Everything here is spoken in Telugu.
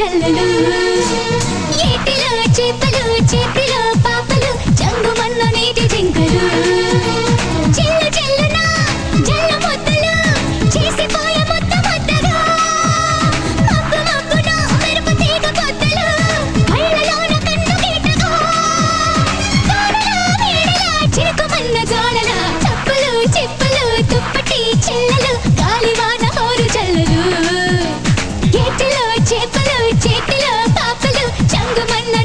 పిల్లలు ఏటిలో చేపలు చేతిలో పాపలు చంగుమన్న నీటి రంగమన్న